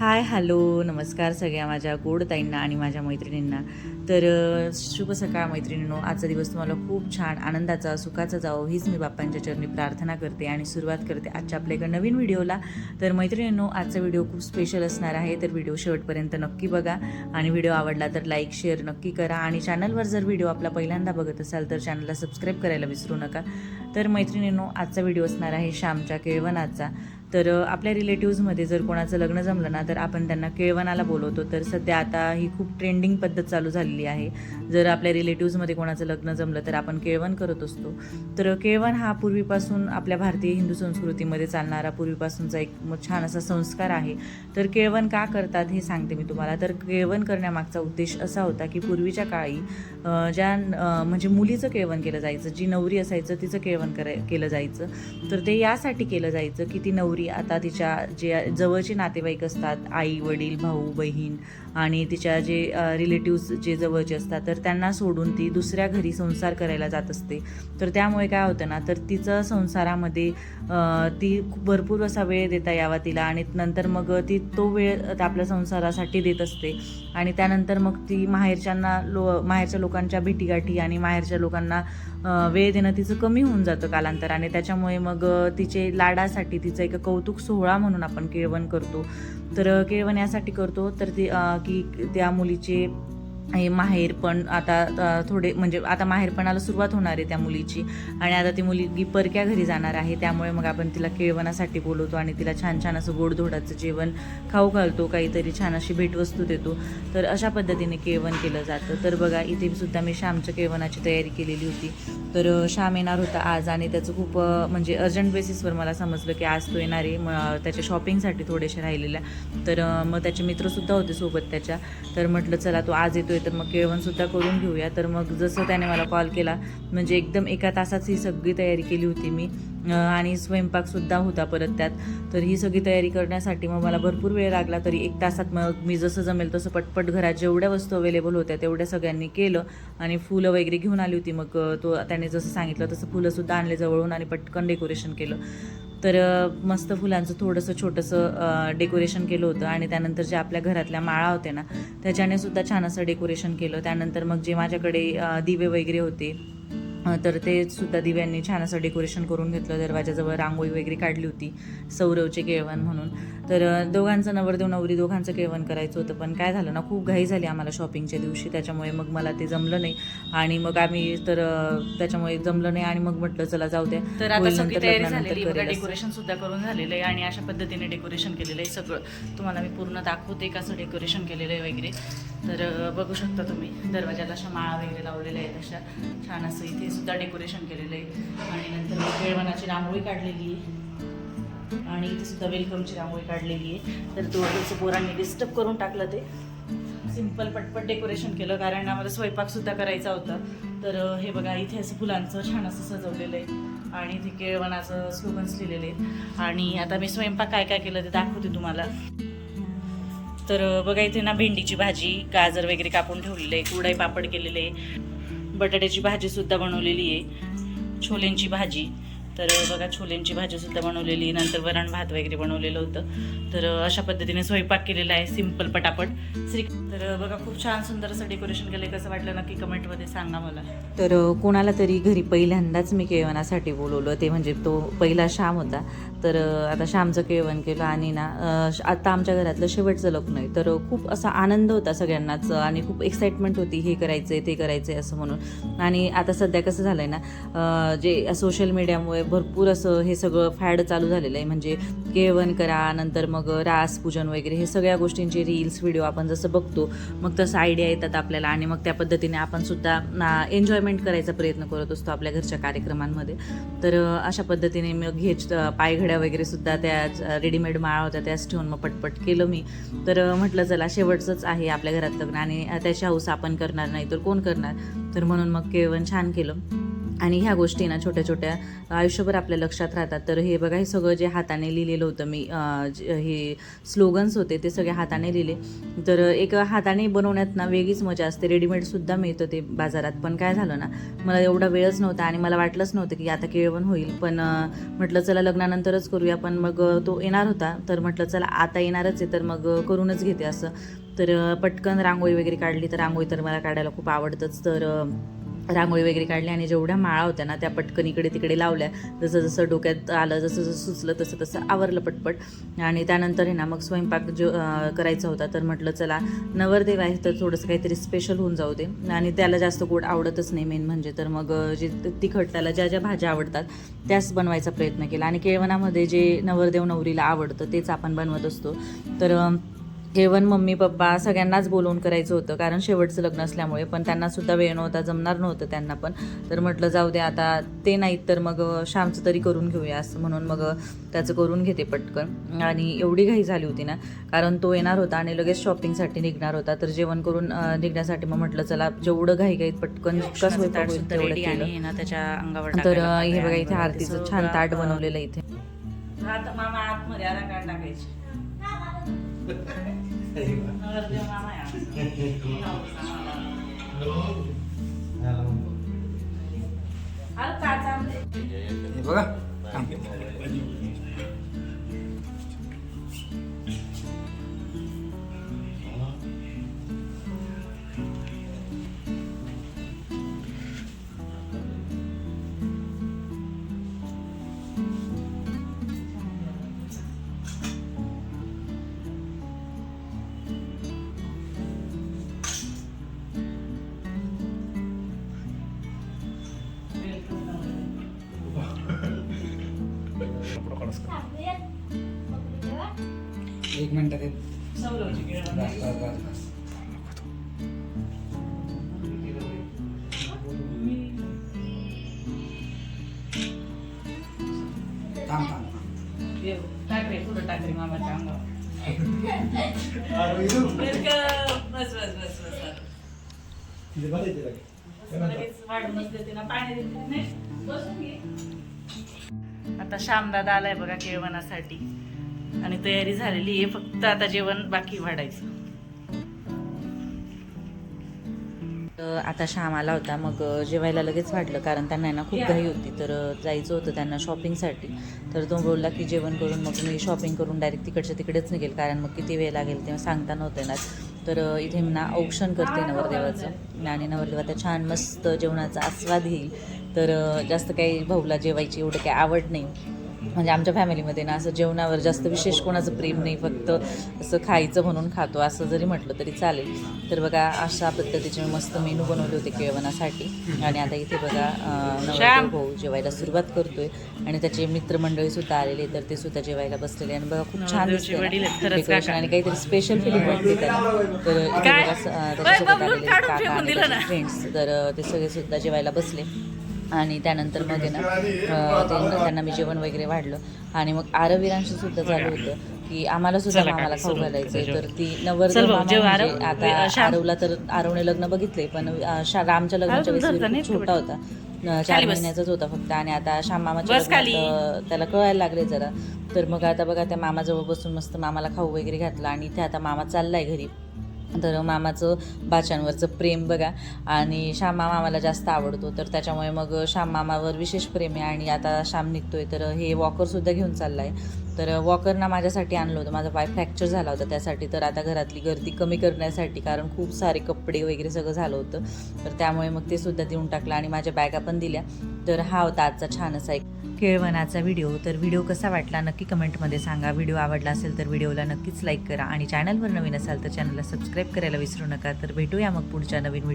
Hi hello नमस्कार सगळ्या माझ्या गोड ताईंना आणि माझ्या मैत्रिणींना. तर शुभ सकाळ मैत्रिणींनो. आजचा दिवस तुम्हाला खूप छान आनंदाचा सुखाचा जावो हीच मी बाप्पांच्या चरणी प्रार्थना करते आणि सुरुवात करते आजच्या आपल्या एका नवीन व्हिडिओला. तर मैत्रिणींनो आजचा व्हिडिओ खूप स्पेशल असणार आहे तर व्हिडिओ शेवटपर्यंत नक्की बघा. आणि व्हिडिओ आवडला तर लाईक शेअर नक्की करा. आणि चॅनलवर जर व्हिडिओ आपला पहिल्यांदा बघत असाल तर चॅनलला सबस्क्राईब करायला विसरू नका. तर मैत्रिणींनो आजचा व्हिडिओ असणार आहे श्यामच्या केळवणाचा. तर आपल्या रिलेटिव्जमध्ये जर कोणाचं लग्न जमलं ना तर आपण त्यांना केळवणाला बोलवतो. तर सध्या आता ही खूप ट्रेंडिंग पद्धत चालू झालेली आहे. जर आपल्या रिलेटिव्हजमध्ये कोणाचं लग्न जमलं तर आपण केळवण करत असतो. तर केळवण हा पूर्वीपासून आपल्या भारतीय हिंदू संस्कृतीमध्ये चालणारा पूर्वीपासूनचा एक छान असा संस्कार आहे. तर केळवण का करतात हे सांगते मी तुम्हाला. तर केळवण करण्यामागचा उद्देश असा होता की पूर्वीच्या काळी ज्या म्हणजे मुलीचं केळवण केलं जायचं जी नवरी असायचं तिचं केळवण कराय केलं जायचं. तर ते यासाठी केलं जायचं की ती नवरी आता तिच्या जे जवळचे नातेवाईक असतात आई वडील भाऊ बहीण आणि तिच्या जे रिलेटिव्स जे जवळचे असतात तर त्यांना सोडून ती दुसऱ्या घरी संसार करायला जात असते. तर त्यामुळे काय होतं ना तर तिचं संसारामध्ये ती खूप भरपूर असा वेळ देता यावा तिला आणि नंतर मग ती तो वेळ आपल्या संसारासाठी देत असते. आणि त्यानंतर मग ती माहेरच्यांना लो माहेरच्या लोकांच्या भेटीगाठी आणि माहेरच्या लोकांना वेळ देणं तिचं कमी होऊन जातं कालांतराने. त्याच्यामुळे मग तिचे लाडासाठी तिचं एक कौतुक सोहळा म्हणून आपण केळवण करतो. तर केळवण यासाठी करतो. तर ते की त्या मुलीचे हे माहेर पण आता थोडे म्हणजे आता माहेरपणाला सुरुवात होणार आहे त्या मुलीची. आणि आता ती मुलगी परक्या घरी जाणार आहे त्यामुळे मग आपण तिला केळवणासाठी बोलवतो आणि तिला छान छान असं गोडधोडाचं जेवण खाऊ घालतो काहीतरी छान अशी भेटवस्तू देतो. तर अशा पद्धतीने केळवण केलं जातं. तर बघा इथे सुद्धा मी श्यामच्या केळवणाची तयारी केलेली होती. तर श्याम येणार होता आज आणि त्याचं खूप म्हणजे अर्जंट बेसिसवर मला समजलं की आज तो येणार आहे. मग त्याच्या शॉपिंगसाठी थोडेसे राहिलेल्या. तर मग त्याचे मित्रसुद्धा होते सोबत त्याच्या. तर म्हटलं चला तो आज येतोय तर मग केळवणसुद्धा करून घेऊया. तर मग जसं त्याने मला कॉल केला म्हणजे एकदम एका तासात ही सगळी तयारी केली होती मी. आणि स्वयंपाकसुद्धा होता परत त्यात. तर ही सगळी तयारी करण्यासाठी मग मला भरपूर वेळ लागला तरी एक तासात मग मी जसं जमेल तसं पटपट घरात जेवढ्या वस्तू अवेलेबल होत्या तेवढ्या सगळ्यांनी केलं. आणि फुलं वगैरे घेऊन आली होती मग तो त्याने जसं सांगितलं तसं फुलंसुद्धा आणले जवळून आणि पटकन डेकोरेशन केलं. तर मस्त फुलांचं थोडंसं छोटंसं डेकोरेशन केलं होतं आणि त्यानंतर जे आपल्या घरातल्या माळा होत्या ना त्याच्याने सुद्धा छान असं डेकोरेशन केलं. त्यानंतर मग जे माझ्याकडे दिवे वगैरे होते तर ते सुद्धा दिव्यांनी छान असं डेकोरेशन करून घेतलं. दरवाजाजवळ रांगोळी वगैरे काढली होती सौरवचे केळवण म्हणून. तर दोघांचं नवरदेव नवरी दोघांचं केळवण करायचं होतं पण काय झालं ना खूप घाई झाली आम्हाला शॉपिंगच्या दिवशी. त्याच्यामुळे मग मला ते जमलं नाही. आणि मग आम्ही तर त्याच्यामुळे जमलं नाही आणि मग म्हटलं चला जाऊ दे तर आता सगळी तयारी झालेली. डेकोरेशन सुद्धा करून झालेलं आहे आणि अशा पद्धतीने डेकोरेशन केलेलं आहे सगळं. तुम्हाला मी पूर्ण दाखवते कसं डेकोरेशन केलेलं आहे वगैरे. तर बघू शकता तुम्ही दरवाजाला अशा माळा वगैरे लावलेल्या आहेत अशा छान असं इथे सुद्धा डेकोरेशन केलेलं आहे. आणि नंतर मग केळवणाची रांगोळी काढलेली आहे. आणि इथे सुद्धा वेलकमची रांगोळी काढलेली आहे. तर थोडंसं पोरांनी डिस्टर्ब करून टाकलं ते. सिंपल पटपट डेकोरेशन केलं कारण आम्हाला स्वयंपाक सुद्धा करायचा होता. तर हे बघा इथे असं फुलांचं छान असं सजवलेलं आहे. आणि इथे केळवणाचं स्लोगन्स लिहिलेले आहेत आणि आता मी स्वयंपाक काय काय केलं ते दाखवते तुम्हाला. तर बघा इथे ना भेंडीची भाजी गाजर वगैरे कापून ठेवलेले आहे कुरडई पापड केलेले आहे बटाट्याची भाजी सुद्धा बनवलेली आहे छोलेंची भाजी. तर बघा छोलेंची भाजीसुद्धा बनवलेली नंतर वरण भात वगैरे बनवलेलं होतं. तर अशा पद्धतीने स्वयंपाक केलेला आहे सिंपल पटापट. श्री तर बघा खूप छान सुंदर असं डेकोरेशन केलं कसं वाटलं नक्की कमेंटमध्ये सांगा मला. तर कोणाला तरी घरी पहिल्यांदाच मी केळवणासाठी बोलवलं ते म्हणजे तो पहिला श्याम होता. तर आता श्यामचं केळवण केलं आणि ना श- आता आमच्या घरातलं शेवटचं लग्न आहे. तर खूप असा आनंद होता सगळ्यांनाच आणि खूप एक्साइटमेंट होती. हे करायचं आहे ते करायचं आहे असं म्हणून. आणि आता सध्या कसं झालं आहे ना जे सोशल मीडियामुळे भरपूर असं हे सगळं फॅड चालू झालेलं आहे. म्हणजे केळवण करा नंतर मग रास पूजन वगैरे हे सगळ्या गोष्टींचे रील्स व्हिडिओ आपण जसं बघतो मग तसं आयडिया येतात आपल्याला आणि मग त्या पद्धतीने आपण सुद्धा एन्जॉयमेंट करायचा प्रयत्न करत असतो आपल्या घरच्या कार्यक्रमांमध्ये. तर अशा पद्धतीने मग हे पायघड्या वगैरे सुद्धा त्या रेडीमेड माळा होत्या त्याच ठेवून मग पटपट केलं मी. तर म्हटलं चला शेवटचंच आहे आपल्या घरात लग्न आणि अ, त्याची हौस आपण करणार नाही तर कोण करणार? तर म्हणून मग केळवण छान केलं. आणि ह्या गोष्टी ना छोट्या छोट्या आयुष्यभर आपल्या लक्षात राहतात. तर हे बघा हे सगळं जे हाताने लिहिलेलं होतं मी हे स्लोगन्स होते ते सगळे हाताने लिहिले. तर एक हाताने बनवण्यात ना वेगळीच मजा असते. रेडीमेडसुद्धा मिळतं ते बाजारात. पण काय झालं ना मला एवढा वेळच नव्हता आणि मला वाटलंच नव्हतं की आता केळवण होईल. पण म्हटलं चला लग्नानंतरच करूया. पण मग तो येणार होता. तर म्हटलं चला आता येणारच आहे. तर मग करूनच घेते असं. तर पटकन रांगोळी वगैरे काढली. तर रांगोळी तर मला काढायला खूप आवडतंच. तर रांगोळी वगैरे काढली आणि जेवढ्या माळा होत्या ना त्या पटकन इकडे तिकडे लावल्या. जसं जसं डोक्यात आलं जसं जसं सुचलं तसं तसं आवरलं पटपट. आणि त्यानंतर आहे ना मग स्वयंपाक जो करायचा होता तर म्हटलं चला नवरदेव आहे तर थोडंसं काहीतरी स्पेशल होऊन जाऊ दे. आणि त्याला जास्त गोड आवडतच नाही मेन म्हणजे. तर मग जे तिखट त्याला ज्या ज्या भाज्या आवडतात त्याच बनवायचा प्रयत्न केला. आणि केळवणामध्ये जे नवरदेव नवरीला आवडतं तेच आपण बनवत असतो. तर जेवण मम्मी पप्पा सगळ्यांनाच बोलवून करायचं होतं. कारण शेवटचं लग्न असल्यामुळे पण त्यांना सुद्धा वेळ नव्हता जमणार नव्हतं त्यांना पण. तर म्हटलं जाऊ दे आता ते नाहीत तर मग अं, श्यामचं तरी करून घेऊया असं म्हणून मग त्याचं करून घेते पटकन. आणि एवढी घाई झाली होती ना कारण तो येणार होता आणि लगेच शॉपिंगसाठी निघणार होता. तर जेवण करून निघण्यासाठी मग म्हटलं चला जेवढं घाई घाईत पटकन ताट होईल तेवढं केलं. ना त्याच्या अंगावर तर हे बघा इथे. आरतीचं छान ताट बनवलेलं आहे इथे. हात मामा आतमध्ये टाकायचे. बघा. एक मिनिट ते सौरवची केळवण. बस बस बस बस थांब थांब थांब. ये, टाक रे, पुढं टाक रे मामाच्या अंगावर. बस, बस, बस, बस, बस. लगेच वाढूनच देते ना, पाणी देते नाही. बसून घे. आता श्यामदादा आलाय बघा केळवणासाठी. आणि तयारी झालेली आहे फक्त आता जेवण बाकी वाढायचं. आता श्याम आला होता मग जेवायला लगेच वाटलं कारण त्यांना ना खूप घाई होती. तर जायचं होतं त्यांना शॉपिंगसाठी तर तो बोलला की जेवण करून मग मी शॉपिंग करून डायरेक्ट तिकडच्या तिकडेच निघेल कारण मग किती वेळ लागेल तेव्हा सांगता नव्हतं येणार. तर इथे ना औक्षण करते नवरदेवाचं. आणि नवरदेवाचा छान मस्त जेवणाचा आस्वाद घेईल. तर जास्त काही भाऊला जेवायची एवढं काही आवड नाही. म्हणजे आमच्या फॅमिलीमध्ये ना असं जेवणावर जास्त विशेष कोणाचं प्रेम नाही फक्त असं खायचं म्हणून खातो असं जरी म्हटलं तरी चालेल तर बघा अशा पद्धतीचे मी मस्त मेनू बनवले होते केळवणासाठी आणि आता इथे बघा. भाऊ जेवायला सुरुवात करतोय आणि त्याचे मित्रमंडळी सुद्धा आलेले तर ते सुद्धा जेवायला बसलेले आणि बघा खूप छान डेकोरेशन. आणि काहीतरी स्पेशल फिलिंग वाटते त्याला तर इथे? बघा त्याच्यासोबत आलेले काका. फ्रेंड्स तर ते सगळे सुद्धा जेवायला बसले आणि त्यानंतर मग आहे ना ते त्यांना मी जेवण वगैरे वाढलं. आणि मग आरवीरांशी सुद्धा चालू होतं की आम्हाला सुद्धा मामाला खाऊ त्याच्यावर. तर ती जेव म्हणजे. आता. आरवला तर आरवने लग्न बघितलंय पण रामच्या लग्नाच्या वेळेस छोटा होता. चार. महिन्याचाच होता फक्त. आणि आता श्याम मामाच्या त्याला कळायला लागले जरा. तर मग आता बघा त्या मामाजवळ बसून मस्त मामाला खाऊ वगैरे घातला. आणि इथे आता मामा चाललाय घरी. तर मामाचं बाच्यांवरचं प्रेम बघा. आणि श्यामा मामाला जास्त आवडतो. तर त्याच्यामुळे मग श्याम मामावर विशेष प्रेम आहे आणि आता श्याम निघतोय. तर हे वॉकरसुद्धा घेऊन चाललं आहे तर वॉकर ना माझ्यासाठी आणलं होतं. माझा पाय फ्रॅक्चर झाला होता त्यासाठी. तर आता घरातली गर्दी कमी करण्यासाठी कारण खूप सारे कपडे वगैरे सगळं झालं होतं. तर त्यामुळे मग ते सुद्धा देऊन टाकलं आणि माझ्या बॅगा पण दिल्या. तर हा होता आजचा छान असा एक केळवनाचा व्हिडिओ. तर व्हिडिओ कसा वाटला नक्की कमेंटमध्ये सांगा. व्हिडिओ आवडला असेल तर व्हिडिओला नक्कीच लाईक करा. आणि चॅनलवर नवीन असाल तर चॅनलला सबस्क्राईब करायला विसरू नका. तर भेटूया मग पुढच्या नवीन व्हिडिओ